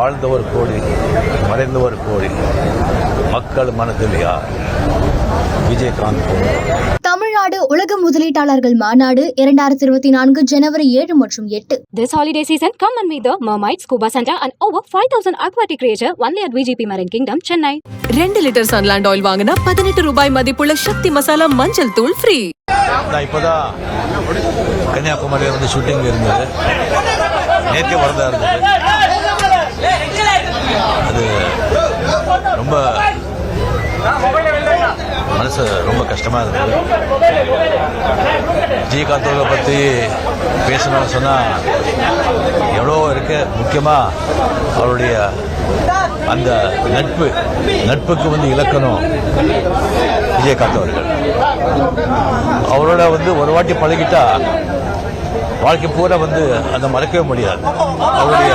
வாழ்ந்தவர் கோடி மறைந்தவர் கோடி. மக்கள் மனதில் யார்? விஜயகாந்த் தமிழ்நாடு உலக முதலீட்டாளர்கள் மாநாடு இரண்டாயிரத்தி இருபத்தி நான்கு ஜனவரி ஏழு மற்றும் எட்டு. This holiday season, come and meet the Mermaid Scuba Center and over 5,000 aquatic creature only at VGP Marine Kingdom, Chennai. ரெண்டு லிட்டர் சன்லாண்ட் ஆயில் வாங்கினா பதினெட்டு ரூபாய் மதிப்புள்ள சக்தி மசாலா மஞ்சள் தூள் ஃப்ரீ நான் இப்போதான் கன்னியாகுமரியில் வந்து ஷூட்டிங் இருந்தது. நேற்றே வரதா இருந்தது. வந்து ரொம்ப மனசு ரொம்ப கஷ்டமா இருந்தது. விஜயகாந்த் பற்றி பேசணும்னு சொன்னால் எவ்வளோ இருக்கு. முக்கியமாக அவருடைய அந்த நட்பு நட்புக்கு வந்து இலக்கணம் விஜயகாந்த் அவர்கள். அவரோட வந்து ஒரு வாட்டி பழகிட்டா வாழ்க்கை பூரா வந்து அதை மறக்கவே முடியாது. அவருடைய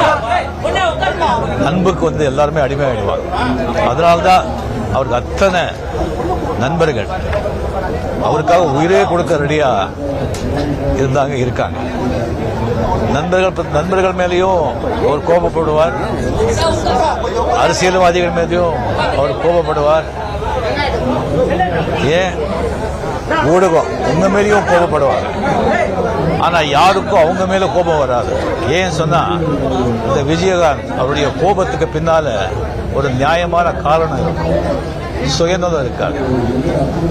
அன்புக்கு வந்து எல்லாருமே அடிமையாயிடுவாங்க. அதனால்தான் அவருக்கு அத்தனை நண்பர்கள் அவருக்காக உயிரே கொடுக்க ரெடியா இருந்தாங்க இருக்காங்க. நண்பர்கள் நண்பர்கள் மேலேயும் அவர் கோபப்படுவார். அரசியல்வாதிகள் மேலேயும் அவர் கோபப்படுவார். ஏன்? ஊடகம். உங்க மேலேயும் கோபப்படுவாங்க. ஆனா யாருக்கும் அவங்க மேல கோபம் வராது. ஏன் சொன்னா இந்த விஜயகாந்த் அவருடைய கோபத்துக்கு பின்னால ஒரு நியாயமான காரணம் இருக்கும். சுயநலம் இருக்காது.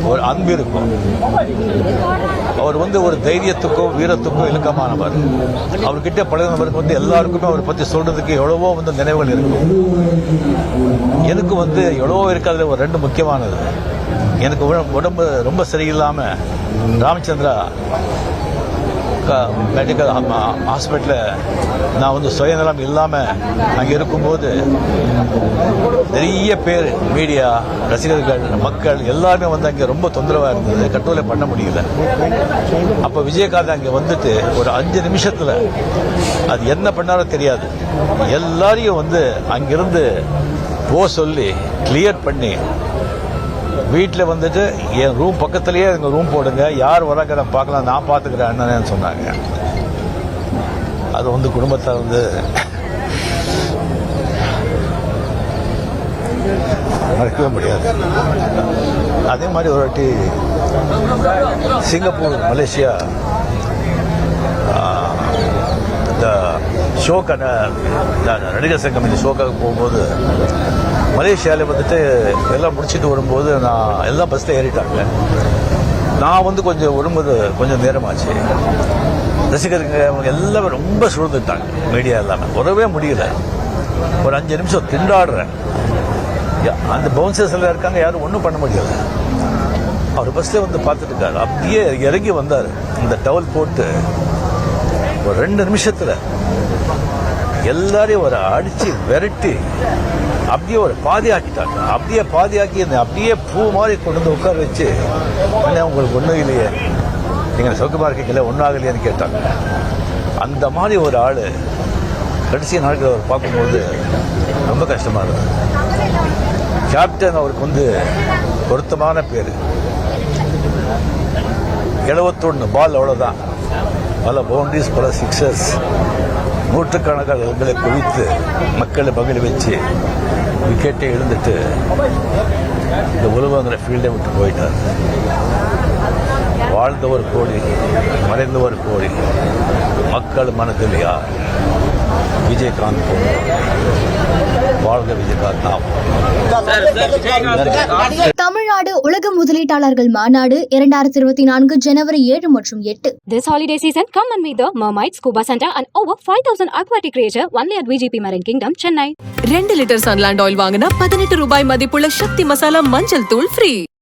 ஒரு அன்பு இருக்கும். அவர் வந்து ஒரு தைரியத்துக்கும் வீரத்துக்கும் இலக்கமானவர். அவர்கிட்ட பழகினவருக்கு வந்து எல்லாருக்குமே அவரை பத்தி சொல்றதுக்கு எவ்வளவோ வந்து நினைவுகள் இருக்கும் எனக்கு வந்து எவ்வளவோ இருக்கிறதுல ஒரு ரெண்டு முக்கியமானது. எனக்கு உடம்பு ரொம்ப சரியில்லாமல் ராமச்சந்திரா மெடிக்கல் ஹாஸ்பிட்டலில் நான் வந்து சுயநலம் இல்லாமல் அங்கே இருக்கும்போது நிறைய பேர் மீடியா ரசிகர்கள் மக்கள் எல்லாருமே வந்து அங்கே ரொம்ப தொந்தரவாக இருந்தது. கட்டுரை பண்ண முடியல. அப்போ விஜயகாந்த் அங்கே வந்துட்டு ஒரு அஞ்சு நிமிஷத்தில் அது என்ன பண்ணாரோ தெரியாது. எல்லாரையும் வந்து அங்கிருந்து போ சொல்லி கிளியர் பண்ணி வீட்டில் வந்துட்டு என் ரூம் பக்கத்துலேயே எங்கள் ரூம் போடுங்க. யார் வராங்க நான் பார்க்கலாம். நான் பார்த்துக்கிறேன் அண்ணனேன்னு சொன்னாங்க. அது வந்து குடும்பத்தை வந்து மறக்கவே முடியாது. அதே மாதிரி ஒரு வாட்டி சிங்கப்பூர் மலேசியா இந்த ஷோக்கான நடிகர் சங்கம் இந்த ஷோக்காக போகும்போது மலேசியாவில் வந்துட்டு எல்லாம் முடிச்சிட்டு வரும்போது நான் எல்லாம் பஸ்ஸில் ஏறிட்டாங்க. நான் வந்து கொஞ்சம் வரும்போது கொஞ்சம் நேரமாச்சு. ரசிகருங்க அவங்க எல்லாமே ரொம்ப சூழ்ந்துட்டாங்க. மீடியா எல்லாமே. வரவே முடியல. ஒரு அஞ்சு நிமிஷம் திண்டாடுறேன். யா- அந்த பவுன்சர்ஸ் எல்லாம் இருக்காங்க யாரும் ஒன்றும் பண்ண முடியல. அவர் பஸ்ல வந்து பார்த்துட்டு அப்படியே இறங்கி வந்தார். இந்த டவல் போட்டு ஒரு ரெண்டு நிமிஷத்தில். எல்லாரையும் ஒரு அடிச்சு விரட்டி அப்படியே ஒரு பாதியாக்கிட்டாங்க. அப்படியே பாதியாக்கி அந்த அப்படியே பூ மாதிரி கொண்டு வந்து உட்கார வச்சு என்ன உங்களுக்கு ஒன்றும் இல்லையே. நீங்கள் சௌக்கியமாக இருக்கீங்களே ஒன்றும் கேட்டாங்க. அந்த மாதிரி ஒரு ஆள் கடைசி நாட்கள் அவர் பார்க்கும்போது ரொம்ப கஷ்டமாக இருக்கும் கேப்டன் அவருக்கு வந்து பொருத்தமான பேர். எழுபத்தொன்று பால் அவ்வளோதான் பல பவுண்டரிஸ் பல சிக்ஸர்ஸ் நூற்றுக்கணக்கான ரன்களை குவித்து மக்களை மகிழ வச்சு விக்கெட்டை இழந்துட்டு இந்த உலகங்கிற ஃபீல்டை விட்டு போயிட்டார். வாழ்ந்தவர் கோடி மறைந்தவர் கோடி மக்கள் மனதில் யார்? விஜயகாந்த் வாழ்க விஜயகாந்த். நாம் தமிழ்நாடு உலக முதலீட்டாளர்கள் மாநாடு இரண்டாயிரத்தி இருபத்தி நான்கு ஜனவரி ஏழு மற்றும் எட்டு This holiday season, come and meet the Mermaid Scuba Center and over 5,000 aquatic creature only at VGP Marine Kingdom, Chennai. ரெண்டு லிட்டர் சன்லாண்ட் ஆயில் வாங்கினா பதினெட்டு ரூபாய் மதிப்புள்ள சக்தி மசாலா மஞ்சள் தூள் ஃப்ரீ